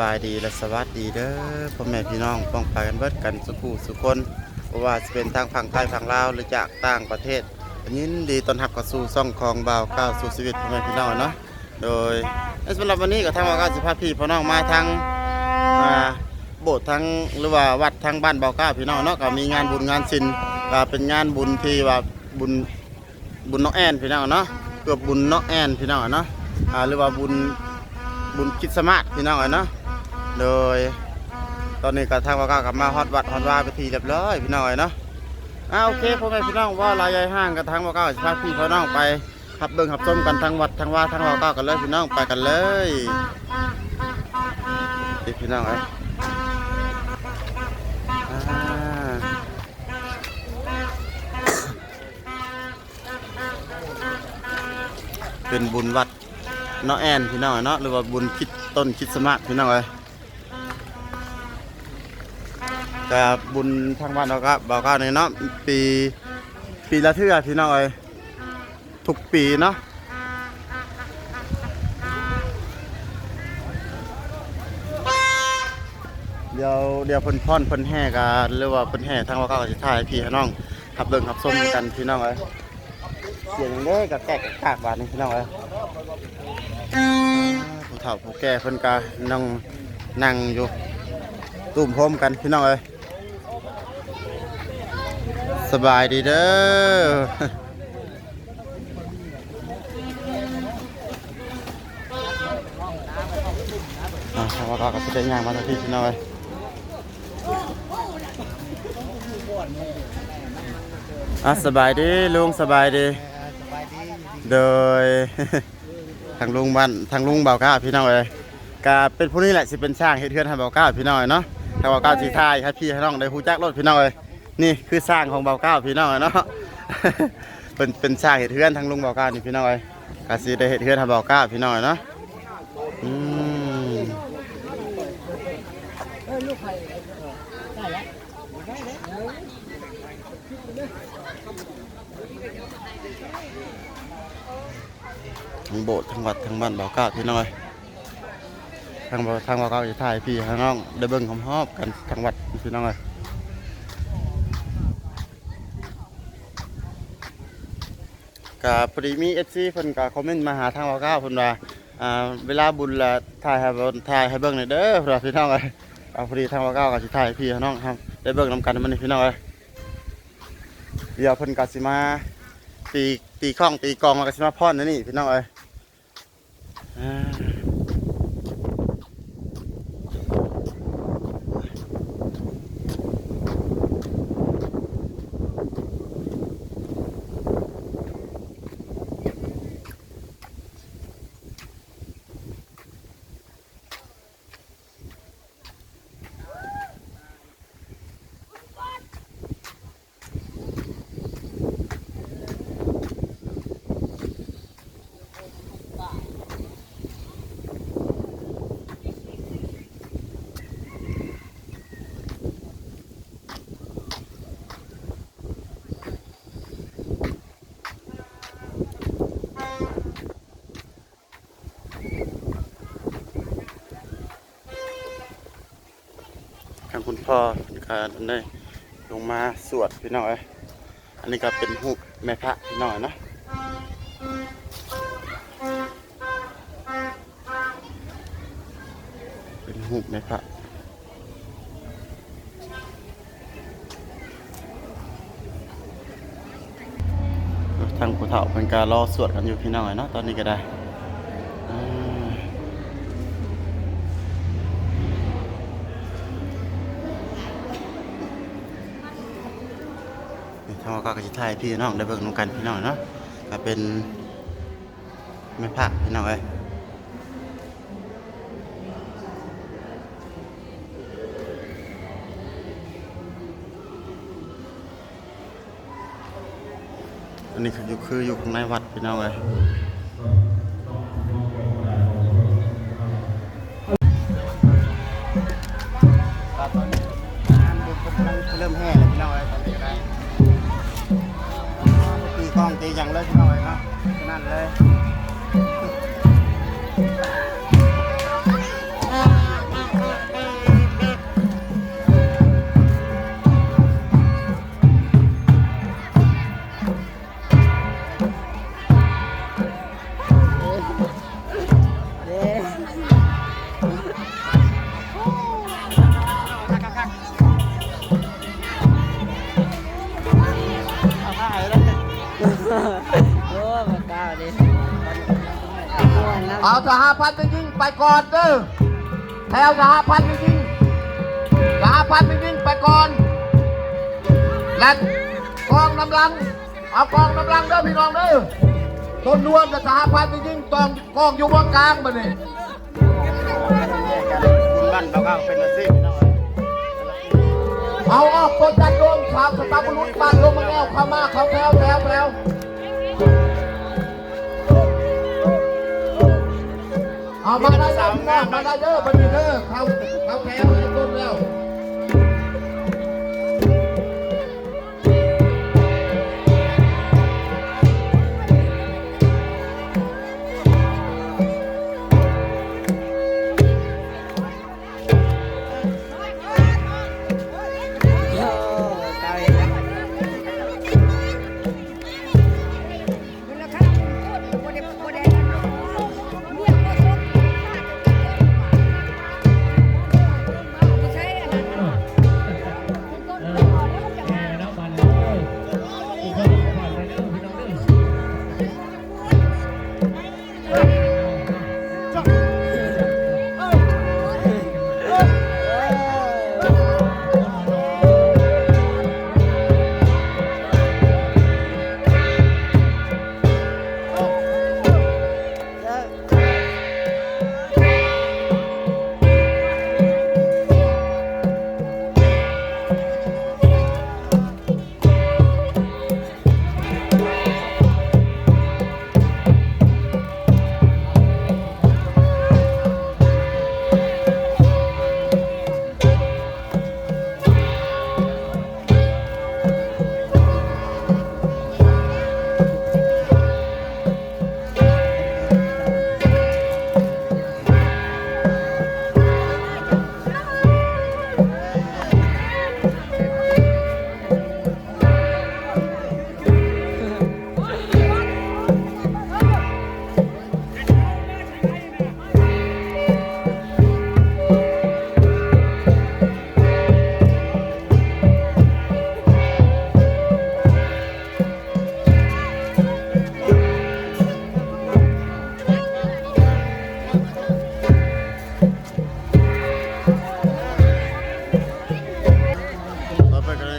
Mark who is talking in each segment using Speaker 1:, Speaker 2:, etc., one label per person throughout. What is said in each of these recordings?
Speaker 1: บายดีและสวัสดีเด้อพ่อแม่พี่น้องป้องไปกันเบิดกันสุขูสุคนเพราะว่าจะเป็นทางฝั่งไทยฝั่งลาวหรือจากต่างประเทศยินดีตอนรับเข้าสู่ซ่องของบ่าวก้าวสู่ชีวิตพ่อแม่พี่น้องเนาะโดยสำหรับวันนี้ก็ทางบ่าวก้าวสิพาพี่พี่น้องมาทางอ่าโบสถ์ทางหรือว่าวัดทางบ้านบ่าวก้าวพี่น้องเนาะก็มีงานบุญงานศิลป์เป็นงานบุญที่ว่าบุญบุญน้องแอนพี่น้องเนาะเกือบบุญน้องแอนพี่น้องเนาะหรือว่าบุญบุญคิดสมาธิพี่น้องเนาะ โดย ตอนนี้ก็ทางว่าก้ากลับมาฮอดวัดฮอดว่าไปทีเรียบร้อยพี่น้องเนาะอ่าโอเคพ่อแม่พี่น้องว่าลายใหญ่ห้างกับทางว่าก้าวสิพาพี่พี่น้องไปขับเบิ่งขับชมกันทางวัดทางว่าทางว่าก้าวกันเลยพี่น้องไปกันเลยพี่น้องเอ้ยเป็นบุญวัดเนาะแอนพี่น้องเนาะหรือว่าบุญคิดต้นคิดสมาธิพี่น้องเอ้ย แต่บุญทางบ้านเราก็บอกว่าเนี่ยเนาะปีปีละเทื่อพี่น้องเอ้ยทุกปีเนาะเดี๋ยวเดี๋ยวเพิ่นพ่อนเพิ่นแห่กันหรือว่าเพิ่นแห่ทางว่าก็สิถ่ายพี่น้องขับเบิ่งขับส้มกันพี่น้องเอ้ยเสียงเด้กับแกกกากบาดนี่พี่น้องเอ้ยผู้เฒ่าผู้แก่เพิ่นก็นั่งนั่งอยู่ตุ่มพรมกันพี่น้องเอ้ย สบายดีเด้ออ่าว่าก็ก็สิได้ย่างมาทันทีพี่น้องเอ้ยอะสบายดีลุงสบายดี โดยทางลุงบ้านทางลุงเบาก้าพี่น้องเอ้ยก็เป็นผู้นี้แหละสิเป็นช่างเฮ็ดเทือนให้เบาก้าพี่น้องเอ้ยเนาะถ้าเบาก้าสิทายให้พี่ให้น้องได้ฮู้จักรถพี่น้องเอ้ย นี่คือสร้างของเบาเก้าพี่น้องเอ้ยเนาะเป็นเป็นช่างเฮ็ดเทือนทางลุงเบาเก้านี่พี่น้องเอ้ยก็สิได้เฮ็ดเทือนให้เบาก้าพี่น้องเอ้ยเนาะอืมทั้งโบสถ์ทั้งวัดทั้งบ้านเบาเก้าพี่น้องเอ้ยทางเบาทางเบาเก้าจะถ่ายพี่ให้น้องได้เบิ่งหอมๆกันทางวัดพี่น้องเอ้ย ก็พอดีมีเอฟซีเพิ่นก็คอมเมนต์มาหาทางว่าเก้าเพิ่นว่าอ่าเวลาบุญละถ่ายให้เบิ่งถ่ายให้เบิ่งหน่อยเด้อเพื่อพี่น้องเอ้ยเอาพอดีทางว่าเก้าวก็สิถ่ายให้พี่น้องครับได้เบิ่งนํกันมันนี่พี่น้องเอ้ยเดี๋ยวเพิ่นก็สิมาตีตีข้องตีกองมาก็สิมาพ่อนนั่นนี่พี่น้องเอ้ยอ่า พ่อก็ได้ลงมาสวดพี่น้อยอันนี้ก็เป็นรูปแม่พระพี่น้องเนาะเป็นหูปไหมพระทางผู้เฒ่าเป็นการรอสวดกันอยู่พี่น้องเนาะตอนนี้ก็ได้อืมนี่ ทางว่าก็กระชิทายพี่น้องได้เบิ่งนำกันพี่น้องเนาะก็เป็นไม่พักพี่น้องเอ้ยอันนี้คืออยู่คืออยู่ข้างในวัดพี่น้องเลย ก่อนเด้
Speaker 2: อแถวสหพันธ์จริงสหพันธ์จริงไปก่อน และกองกำลัง เอากองกำลังเด้อพี่น้องเด้อต้นนวลกับสหพันธ์จริงๆกองกองอยู่วงกลางมาเนี่ย
Speaker 1: บ้านเราก็เป็นอาชีพพี่น้เอา
Speaker 2: ออกคนจัดโดนข่าวสตาร์บุรุษบ้านลงมาแล้วข้ามาเข้าแถวแถวแถว เอามาได้แล้อมาได้เด้อมาดีเด้อเขาเขาแถวให้ต้นแล้ว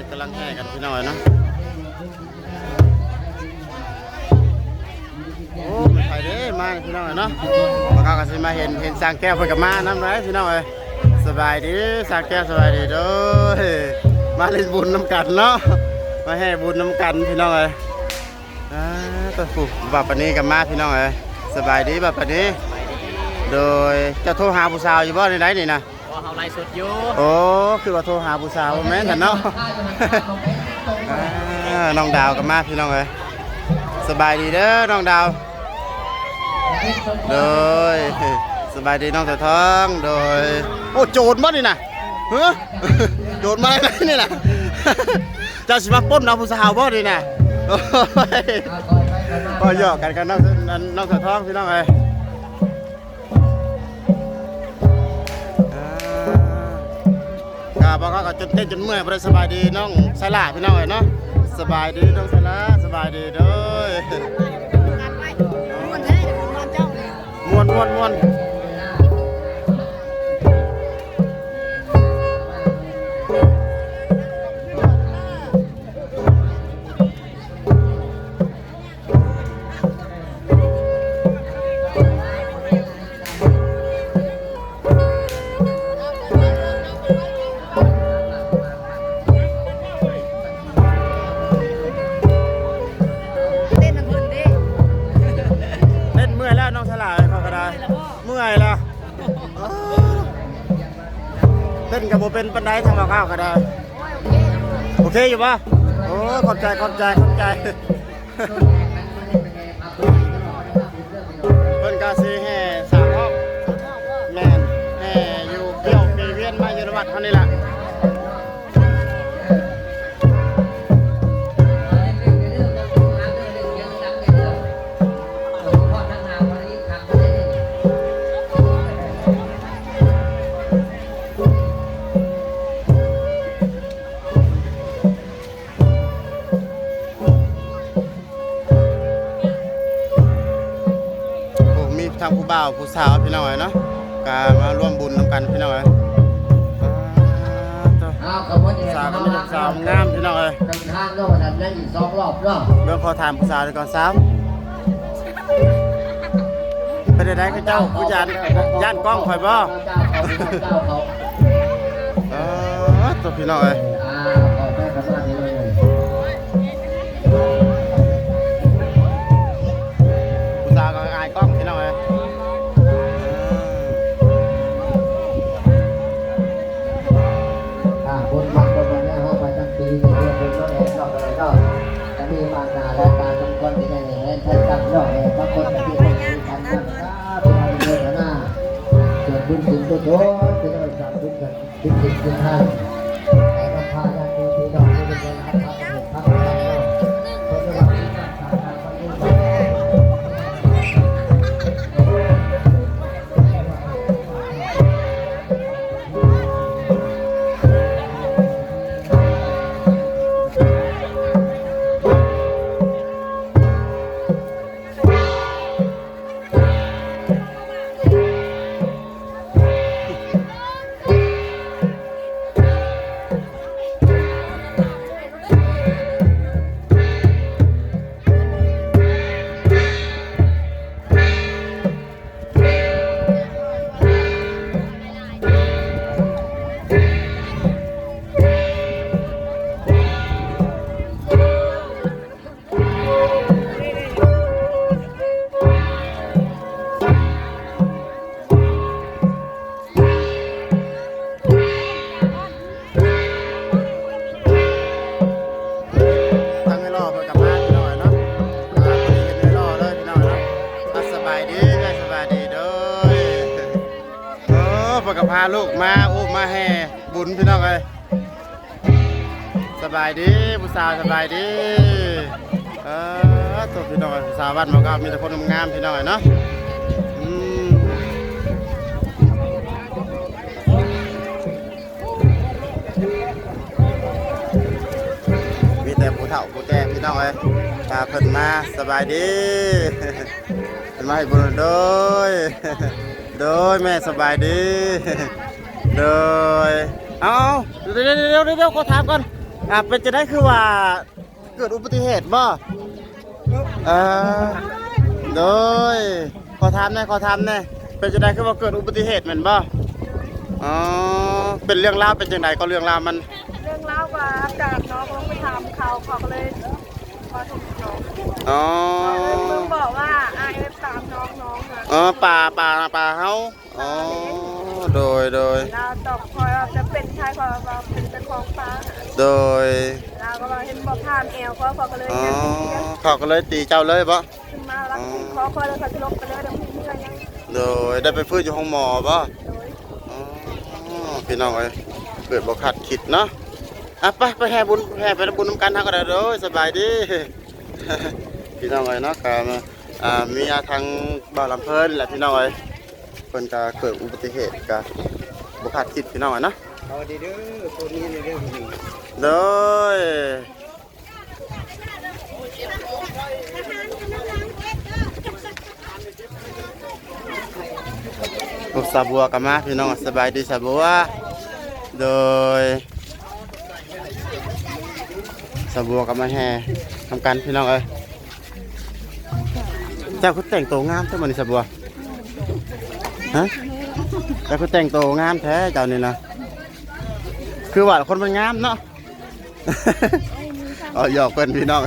Speaker 3: กำ
Speaker 1: ลังแห่กันพี่น้องเอ้ยเนาะโอ้ม่ใช่เด้มาพี่น้องเอ้ยเนาะมาเขากันสิมาเห็นเห็นสร้างแก้วเพิ่นกับมาน้ำไรพี่น้องเอ้ยสบายดีสร้างแก้วสบายดีเด้อมาเล่นบุญน้ำกันเนาะมาแห่บุญน้ำกันพี่น้องเอ้ยอ่าตัวผูกบับปานี้กับมาพี่น้องเอ้ยสบายดีบับปานี้โดยจะโทรหาผู้สาวอยู่บ่ในไหนนี่นะ
Speaker 3: ไล่สดอยู่
Speaker 1: โอ้คือว่าโทรหาผู้สาวแม่นกันเนาะอ่าน้องดาวกับมาพี่น้องเอ้ยสบายดีเด้อน้องดาว โดยสบายดีน้องเสือทองโดย โอ้โจรบ่นี่นะเฮ้อโจรมาได้นี่นะเจ้าสิมาปล้นเอาผู้สาวบ่นี่นะโอ้ยก็หยอกกันกันน้องน้องเสือทองพี่น้องเอ้ย กาบอกก็จนเต้นจนเมื่อยบ่ได้สบายดีน้องสลาพี่น้องเอ้ยเนาะสบายดีน้องสลาสบายดีเด้อม่วนม่วนม่วน เต้นกับโบเป็นปันไดทางเราข้าวก็ได้ โอเคอยู่ปะโอ้ขอบใจขอบใจขอบใจเพิ่นกาซีแห่สามห้องแมนแห่อยู่เกี่ยวปีเวียนมาอยู่ในวัดเท่านี้แหละ พี่น้องเอ้ยเดิ
Speaker 4: นทางก็ทำได้อีกสองรอบเนาะ
Speaker 1: เรื่องขอถามผู้สาวก่อนสาวเป็นได้ก็เจ้าผู้ยานย่านกล้องข่อยบ่
Speaker 4: เจ้าเขาเจ้าเขา
Speaker 1: เออตัวพี่น้องเอ้ย
Speaker 4: บุญกันาลูกมาอุ้
Speaker 1: มมาแห่บุญพี่น้องเอ้ยสบายดีผู้สาวสบายดีเออตัวพี่น้องผู้สาวบ้านมันก็มีแต่คนงามพี่น้องเอ้ยเนาะมีแต่ผู้เฒ่าผู้แก่พี่น้องเอ้ยพาเพิ่นมาสบายดีเพิ่นมาให้บุญโดย โดยแม่สบายดี โดย เอาเดี๋ยวเดี๋ยวเดี๋ยวเดี๋ยวขอถามก่อนอ่าเป็นจะได้คือว่าเกิดอุบัติเหตุบ่เออโดยขอถามหน่อยขอถามหน่อยเป็นจะได้คือว่าเกิดอุบัติเหตุแม่นบ่อ๋อเป็นเรื่องราวเป็นจังไดก็เรื่องราวมัน
Speaker 5: เรื่องเล่าว่าจากน้องลงไปถามเขาเขาก็เลยมาถูกน้อง
Speaker 1: อ๋อ
Speaker 5: เพิ่งบอกว่าไอเอฟตามน้องน้ องอะ
Speaker 1: อ๋อป่าป่าป่าเฮาอ๋อโดยโดย
Speaker 5: เราตอบคอยว่าจะเป็นชายคอยว่าเป็นเป็นของฟ้า
Speaker 1: โดย
Speaker 5: เราก็บอกเห็นบอกถามแอลเขาเขาก็เลย
Speaker 1: อ๋อ
Speaker 5: ยังเลี้ยง
Speaker 1: เขาก็เลยตีเจ้าเลยปะ
Speaker 5: ขึ้นมารักคอคอยแล้วเขาจะลบไปเลยเดี๋ยวมีเมื่อยัง
Speaker 1: โดยได้ไปฟื้นอยู่ห้องหมอปะ
Speaker 5: โดย
Speaker 1: อ๋อพี่น้องเอ้ยเกิดบ่คาดคิดเนาะอะไปไปแห่บุญแห่ไปบุญน้ำกันทางก็ได้เด้อสบายดีพี่น้องเอ้ยเนาะก็มาอ่า มีอาทางบ่าวลำเพิ่นแหละพี่น้องเอ้ยเพิ่นก็เกิดอุบัติเหตุก็บ่คาดคิดพี่น้องเอ้ยเนาะ
Speaker 3: เอาดีเด้อตัวนี้เลยเด้อผู้หญิง
Speaker 1: โดยลูกสาวบัวกับมาพี่น้องสบายดีสาวบัวโดยสาวบัวกับมาแห่ทำกันพี่น้องเอ้ย เจ้าคุณแต่งตัวงามเท่ามันสบัวฮะเจ้าคุณแต่งตัวงามแท้เจ้านี่นะคือว่าคนมันงามเนาะเอาหยอกเพื่อนพี่น้อง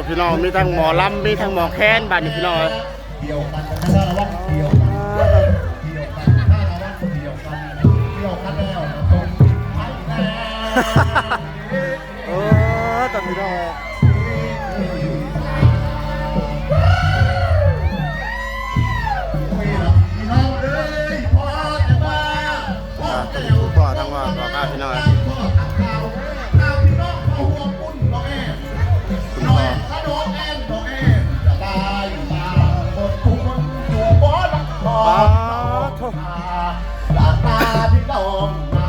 Speaker 1: ตั
Speaker 4: ว
Speaker 1: พี่น้องมีทั้งหมอลำมีทั้งหมอแค้นบ้านี้พี่น้องเดี
Speaker 4: ยวกันนะถ้าเราว่าเดียวกันเดียวกันถ้าเราว่าเดียวกันเดียวกันแล้วตรงไปแล้
Speaker 1: ว
Speaker 4: ตาตาพี่น้องมา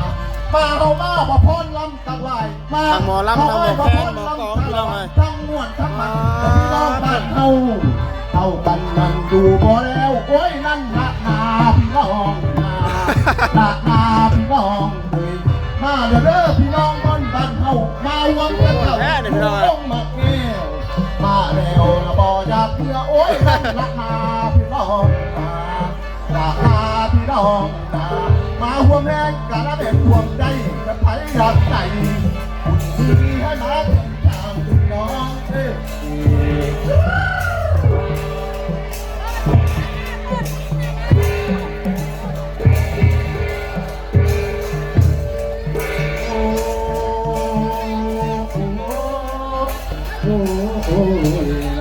Speaker 4: มาเฮามาบ่พรลำตักไหวมา
Speaker 1: ทั้งหมอลำทั้งหมอแค้นหมอกองพี่น้องเอ้ย
Speaker 4: ทั้งม่วนทั้งมันพี่น้องบ้านเฮาเฮากันนั่นดูบ่แล้วโอ้ยนั่นละนาพี่น้องนาละนาพี่น้องเฮ้ยมาเด้อเด้อพี่น้องบ้านบ้านเฮามาหวมกันเฮา
Speaker 1: แน่เด้อพี่น้อง
Speaker 4: ลงมาแก้วมาแล้วละบ่อยากเพื่อโอ้ยนั่นละนาพี่น้องนาละนาพี่น้อง วมแรงกะละเป็นห่วมใจจะไผอยากใจคุณดีให้มาจางพี่น้องเอ้โอ้โอ้ยน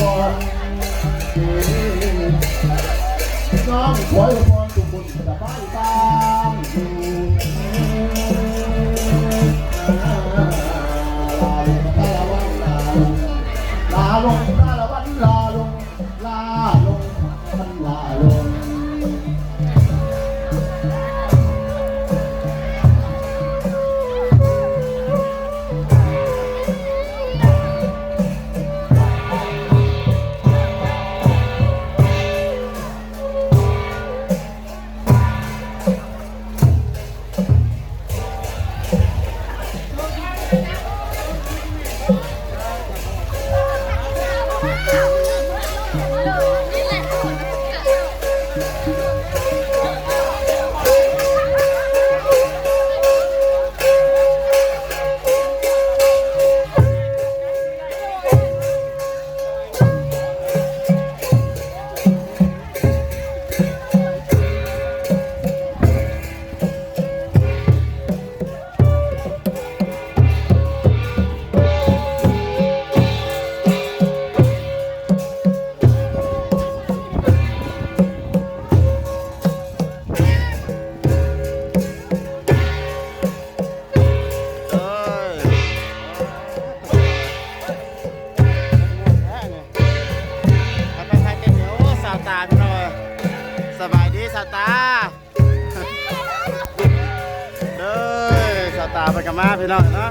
Speaker 4: ก่อนน้องขอาว
Speaker 1: ตาไปกันมาพี่น้องเนาะ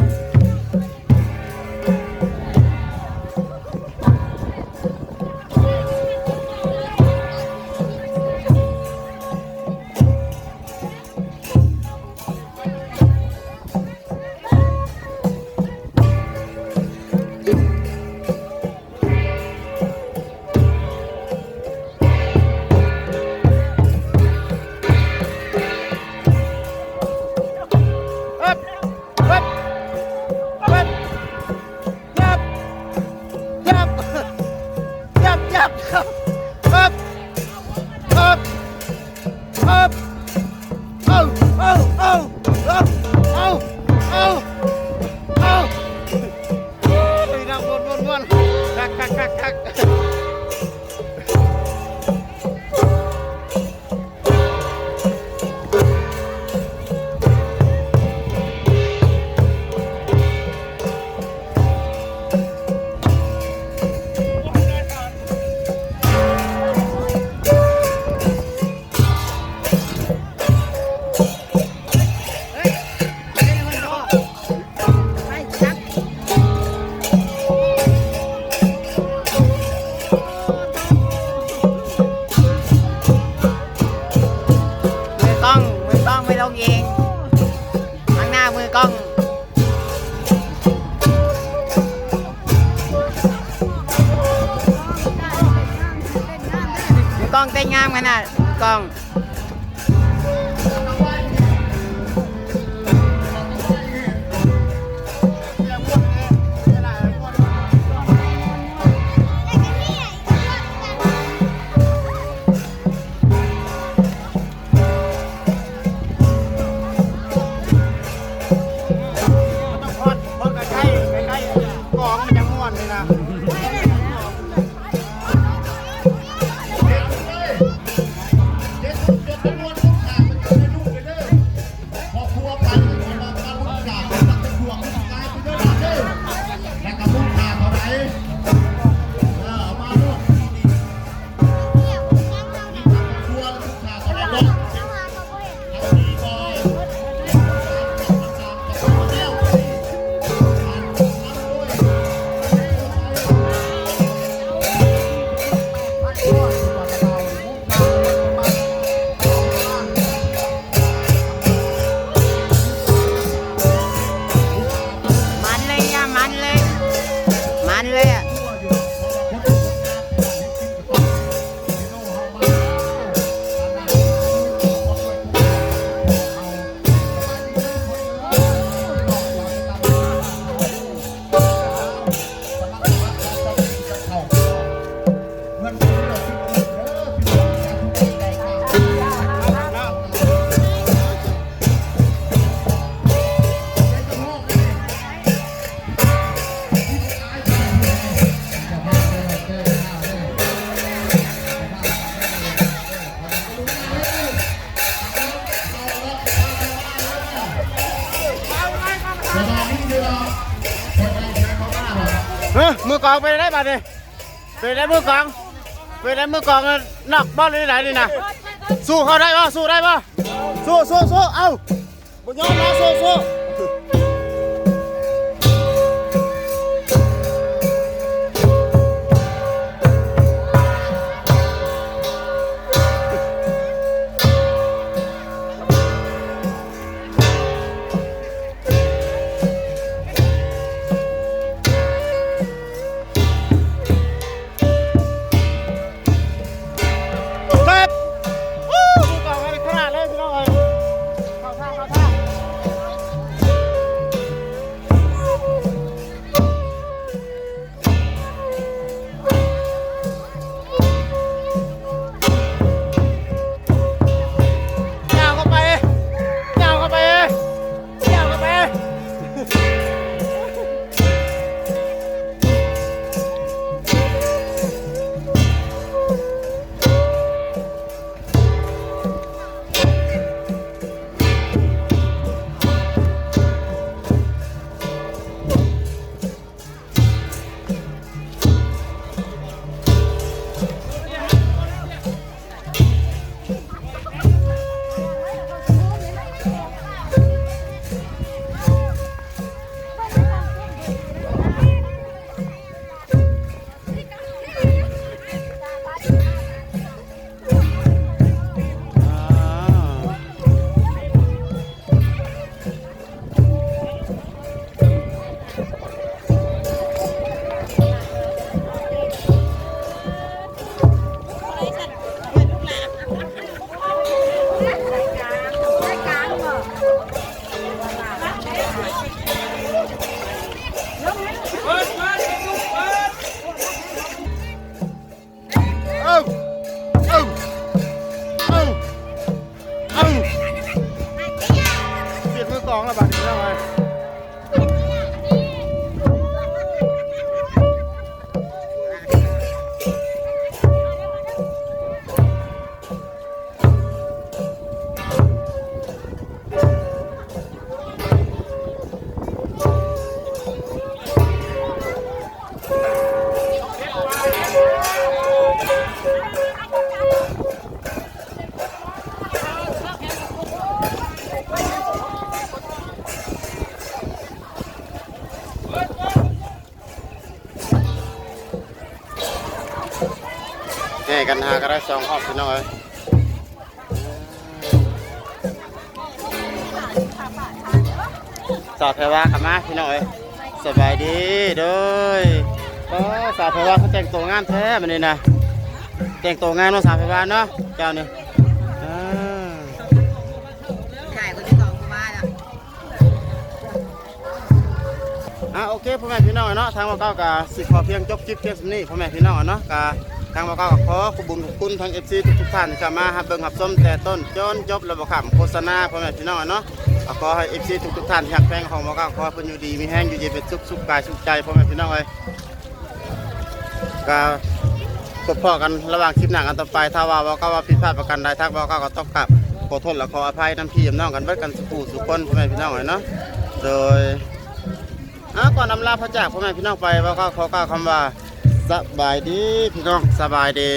Speaker 1: เต้
Speaker 3: นงามขนาดกล้อง
Speaker 1: องไปได้ป่ะดิไปได้มือกองไปได้มือกองน่ะนอกบ้านเลยไหนนี่นะสู้เขาได้ป่ะสู้ได้ป่ะสู้สู้สู้เอ้าบุญยอมนะสู้สู้ สองรอบพี่น้องเอ้ยสาวเพรวาขับมาพี่น้องเอ้ยสบายดีเด้ยโอ้สาวเพรวาเขาแต่งตัวงามแท้มันนี่นะแต่งตัวงามเนาะสาวเพรวาเนาะเจ้านี่อ่า
Speaker 3: ยคนที่สองกูมาแล้ว
Speaker 1: อะโอเคพ่อแม่พี่น้องเนาะทางว่าก้ากับสิขอเพียงจบคลิปเพียงสนี้พ่อแม่พี่น้องเนาะกา ทางว่าก้าก็ขอขอบคุญขอบคุณทาง FC ทุกท่านที่เข้ามาหับเบิ่งหับส้มแต่ต้นจนจบระบบขำโฆษณาพ่อแม่พี่น้องเนาะขอให้ FC ทุกท่านที่หักแพงของว่าก้าขอเพิ่นอยู่ดีมีแห้งอยู่เย็นเป็นสุขสุขกายสุขใจพ่อแม่พี่น้องเอ้ยก็พบพ่อกันระหว่างคลิปหน้ากันต่อไปถ้าว่าว่าก้าว่าผิดพลาดประการใดทางว่าก้าก็ต้องกลับขอโทษและขออภัยน้ำพี่น้องกันเบิดกันสุขูสุขคนพ่อแม่พี่น้องเอ้ยเนาะโดยอะก่อนนำลาพระจากพ่อแม่พี่น้องไปว่าก็ขอกล่าวคำว่า สบายดีพี่น้องสบายดี